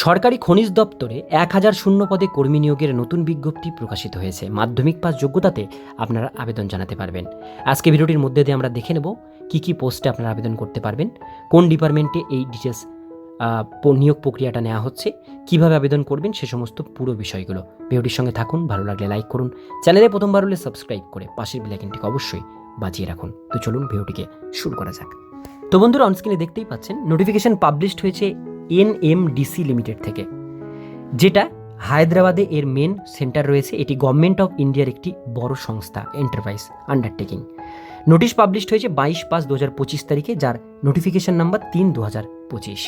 সরকারি খনিজ দপ্তরে এক হাজার শূন্য পদে কর্মী নিয়োগের নতুন বিজ্ঞপ্তি প্রকাশিত হয়েছে। মাধ্যমিক পাস যোগ্যতাতে আপনারা আবেদন জানাতে পারবেন। আজকে ভিডিওটির মধ্যে দিয়ে আমরা দেখে নেব কী কী পোস্টে আপনারা আবেদন করতে পারবেন, কোন ডিপার্টমেন্টে এই ডিটেলস নিয়োগ প্রক্রিয়াটা নেওয়া হচ্ছে, কীভাবে আবেদন করবেন সে সমস্ত পুরো বিষয়গুলো। ভিডিওটির সঙ্গে থাকুন, ভালো লাগলে লাইক করুন। চ্যানেলে প্রথমবার হলে সাবস্ক্রাইব করে পাশের বেলাইকনটিকে অবশ্যই বাজিয়ে রাখুন। তো চলুন ভিডিওটিকে শুরু করা যাক। তো বন্ধুরা অনস্ক্রিনে দেখতেই পাচ্ছেন নোটিফিকেশন পাবলিশড হয়েছে এনএমডিসি লিমিটেড থেকে, যেটা হায়দ্রাবাদে এর মেন সেন্টার রয়েছে। এটি গভর্নমেন্ট অফ ইন্ডিয়ার একটি বড় সংস্থা এন্টারপ্রাইজ আন্ডারটেকিং নোটিশ পাবলিশড হয়েছে বাইশ পাঁচ দু হাজার পঁচিশ তারিখে, যার নোটিফিকেশন নাম্বার তিন দু হাজার পঁচিশ।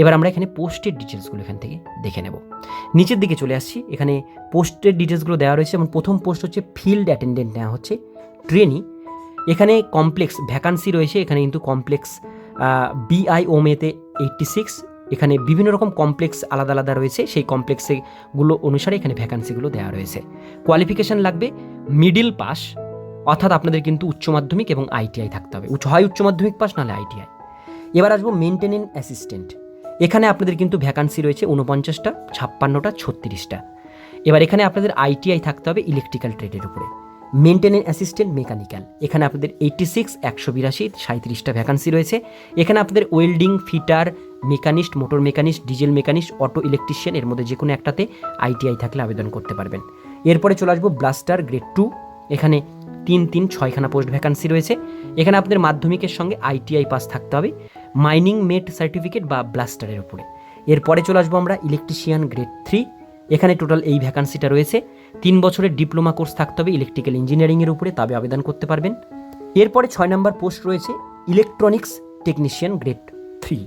এবার আমরা এখানে পোস্টের ডিটেলসগুলো এখান থেকে দেখে নেব। নিচের দিকে চলে আসছি। এখানে পোস্টের ডিটেলসগুলো দেওয়া রয়েছে এবং প্রথম পোস্ট হচ্ছে ফিল্ড অ্যাটেন্ডেন্ট নেওয়া হচ্ছে ট্রেনি এখানে কমপ্লেক্স ভ্যাকান্সি রয়েছে। এখানে কিন্তু কমপ্লেক্স বিআইওমেতে এইটটি সিক্স এখানে বিভিন্ন রকম কমপ্লেক্স আলাদা আলাদা রয়েছে। সেই কমপ্লেক্সেগুলো অনুসারে এখানে ভ্যাকান্সিগুলো দেওয়া রয়েছে। কোয়ালিফিকেশান লাগবে মিডিল পাস অর্থাৎ আপনাদের কিন্তু উচ্চ মাধ্যমিক এবং আইটিআই থাকতে হবে। হয় উচ্চ মাধ্যমিক পাস নাহলে আইটিআই এবার আসব মেনটেনেন্স অ্যাসিস্ট্যান্ট এখানে আপনাদের কিন্তু ভ্যাকান্সি রয়েছে উনপঞ্চাশটা ছাপ্পান্নটা, ছত্রিশটা। এবার এখানে আপনাদের আইটিআই থাকতে হবে ইলেকট্রিক্যাল ট্রেডের উপরে। মেনটেনেন্স অ্যাসিস্ট্যান্ট মেকানিক্যাল এখানে আপনাদের এইটটি সিক্স একশো বিরাশি সাঁত্রিশটা ভ্যাকান্সি রয়েছে। এখানে আপনাদের welding fitter machinist, motor machinist, diesel machinist, auto electrician, এর মধ্যে যে কোনো একটাতে আইটিআই থাকলে আবেদন করতে পারবেন। এরপরে চলে আসব ব্লাস্টার গ্রেড টু। এখানে তিন তিন, ছয়খানা পোস্ট ভ্যাকান্সি রয়েছে। এখানে আপনাদের মাধ্যমিকের সঙ্গে আইটিআই পাস থাকতে হবে। মাইনিং মেট সার্টিফিকেট বা ব্লাস্টারের উপরে। এরপরে চলে আসব আমরা ইলেকট্রিশিয়ান গ্রেড থ্রি। এখানে টোটাল এই ভ্যাকান্সিটা রয়েছে। তিন বছরের ডিপ্লোমা কোর্স থাকতে হবে ইলেকট্রিক্যাল ইঞ্জিনিয়ারিংয়ের উপরে, তবে আবেদন করতে পারবেন। এরপরে ছয় নম্বর পোস্ট রয়েছে ইলেকট্রনিক্স টেকনিশিয়ান গ্রেড থ্রি।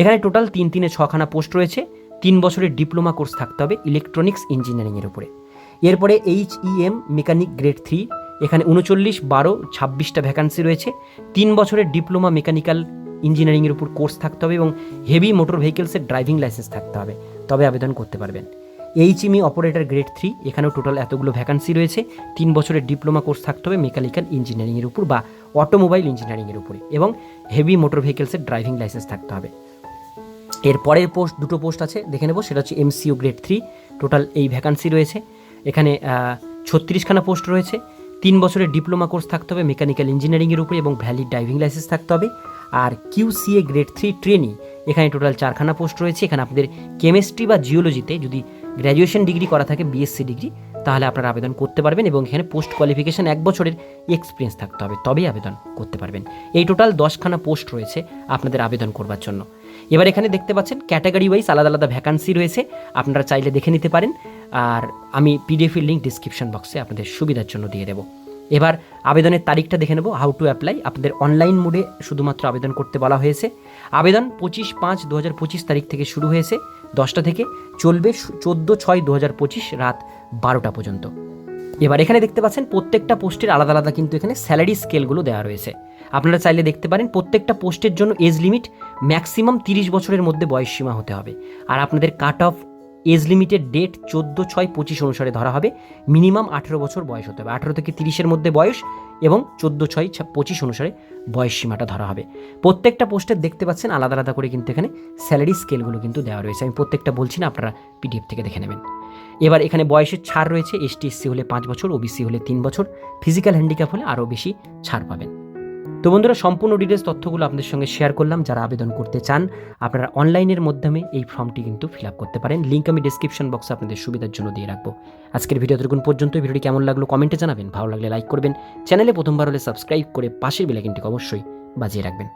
এখানে টোটাল তিন তিনে ছখানা পোস্ট রয়েছে। তিন বছরের ডিপ্লোমা কোর্স থাকতে হবে ইলেকট্রনিক্স ইঞ্জিনিয়ারিংয়ের উপরে। এরপরে H E M mechanic grade three, এখানে উনচল্লিশ, বারো, ছাব্বিশটা ভ্যাকান্সি রয়েছে। তিন বছরের ডিপ্লোমা মেকানিক্যাল ইঞ্জিনিয়ারিংয়ের উপর কোর্স থাকতে হবে এবং হেভি মোটর ভেহিকেলসের ড্রাইভিং লাইসেন্স থাকতে হবে। তবে আবেদন করতে পারবেন। H H M E operator grade three, এখানেও টোটাল এতগুলো ভ্যাকান্সি রয়েছে। তিন বছরের ডিপ্লোমা কোর্স থাকতে হবে মেকানিক্যাল ইঞ্জিনিয়ারিংয়ের উপর বা অটোমোবাইল ইঞ্জিনিয়ারিংয়ের উপরে এবং হেভি মোটর ভেহিকেলসের ড্রাইভিং লাইসেন্স থাকতে হবে। এর পরের পোস্ট দুটো পোস্ট আছে, দেখে নেব, সেটা হচ্ছে M C O grade three total এই ভ্যাকান্সি রয়েছে। এখানে ছত্রিশখানা পোস্ট রয়েছে। তিন বছরের ডিপ্লোমা কোর্স থাকতে হবে মেকানিক্যাল ইঞ্জিনিয়ারিংয়ের উপরে এবং ভ্যালিড ড্রাইভিং লাইসেন্স থাকতে হবে। আর কিউসিএ গ্রেড থ্রি ট্রেনি এখানে টোটাল চারখানা পোস্ট রয়েছে। এখানে আপনাদের কেমিস্ট্রি বা জিওলজিতে যদি গ্র্যাজুয়েশন ডিগ্রি করা থাকে বিএসসি ডিগ্রি তাহলে আপনারা আবেদন করতে পারবেন এবং এখানে পোস্ট কোয়ালিফিকেশান এক বছরের এক্সপিরিয়েন্স থাকতে হবে, তবেই আবেদন করতে পারবেন। এই টোটাল দশখানা পোস্ট রয়েছে আপনাদের আবেদন করবার জন্য। এবার এখানে দেখতে পাচ্ছেন ক্যাটাগরি ওয়াইজ আলাদা আলাদা ভ্যাকান্সি রয়েছে। আপনারা চাইলে দেখে নিতে পারেন। আর আমি পিডিএফের লিঙ্ক ডিসক্রিপশন বক্সে আপনাদের সুবিধার জন্য দিয়ে দেবো। এবার আবেদনের তারিখটা দেখে নেব হাউ টু অ্যাপ্লাই আপনাদের অনলাইন মোডে শুধুমাত্র আবেদন করতে বলা হয়েছে। আবেদন পঁচিশ পাঁচ দু হাজার পঁচিশ তারিখ থেকে শুরু হয়েছে, দশটা থেকে চলবে চোদ্দ ছয় দু হাজার পঁচিশ রাত বারোটা পর্যন্ত। এবার এখানে দেখতে পাচ্ছেন, প্রত্যেকটা পোস্টের আলাদা আলাদা কিন্তু এখানে স্যালারি স্কেলগুলো দেওয়া রয়েছে। আপনারা চাইলে দেখতে পারেন প্রত্যেকটা পোস্টের জন্য এজ লিমিট ম্যাক্সিমাম তিরিশ বছরের মধ্যে বয়সসীমা হতে হবে। আর আপনাদের cut off age limited date চোদ্দ ছয় পঁচিশ অনুসারে ধরা হবে। মিনিমাম আঠেরো বছর বয়স হতে হবে। আঠেরো থেকে তিরিশের মধ্যে বয়স এবং চোদ্দ ছয় পঁচিশ অনুসারে বয়স সীমাটা ধরা হবে। প্রত্যেকটা পোস্টের দেখতে পাচ্ছেন আলাদা আলাদা করে কিন্তু এখানে স্যালারি স্কেলগুলো কিন্তু দেওয়া রয়েছে। আমি প্রত্যেকটা বলছি না, আপনারা পিডিএফ থেকে দেখে নেবেন। এবার এখানে বয়সের ছাড় রয়েছে। এসটি এসসি হলে পাঁচ বছর ওবিসি হলে তিন বছর ফিজিক্যাল হ্যান্ডিক্যাপ হলে আরও বেশি ছাড় পাবেন। তো বন্ধুরা, সম্পূর্ণ ডিটেলস তথ্যগুলো আপনাদের সঙ্গে শেয়ার করলাম। যারা আবেদন করতে চান, আপনারা অনলাইনের মাধ্যমে এই ফর্মটি কিন্তু ফিল আপ করতে পারেন। লিঙ্ক আমি ডিসক্রিপশন বক্সে আপনাদের সুবিধার জন্য দিয়ে রাখব। আজকের ভিডিও দুর্গুণ পর্যন্ত ভিডিওটি কেমন লাগল কমেন্টে জানাবেন। ভালো লাগলে লাইক করবেন। চ্যানেলে প্রথমবার হলে সাবস্ক্রাইব করে পাশের বেলাইকিনটিকে অবশ্যই বাজিয়ে রাখবেন।